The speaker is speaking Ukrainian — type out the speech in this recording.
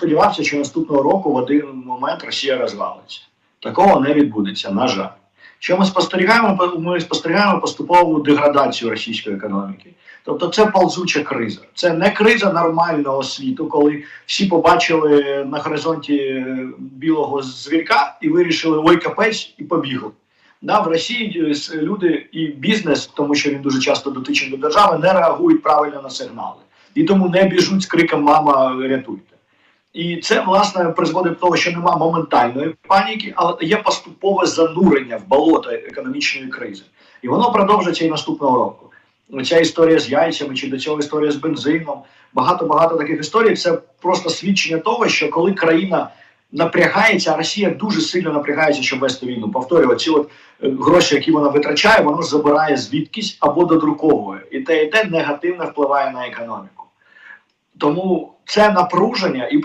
сподівався, що наступного року в один момент Росія розвалиться. Такого не відбудеться, на жаль. Що ми спостерігаємо? Ми спостерігаємо поступову деградацію російської економіки. Тобто це ползуча криза. Це не криза нормального світу, коли всі побачили на горизонті е, білого звірка і вирішили ой капець і побігли. Да, в Росії е, люди і бізнес, тому що він дуже часто дотичний до держави, не реагують правильно на сигнали. І тому не біжуть з криком Мама, рятуйте. І це власне призводить до того, що нема моментальної паніки, але є поступове занурення в болото економічної кризи. І воно продовжиться і наступного року. Ця історія з яйцями чи до цього історія з бензином. Багато багато таких історій. Це просто свідчення того, що коли країна напрягається, а Росія дуже сильно напрягається, щоб вести війну. Повторюю, ці от е, гроші, які вона витрачає, воно забирає звідкись або додруковує, і те, і те негативно впливає на економіку. Тому це напруження і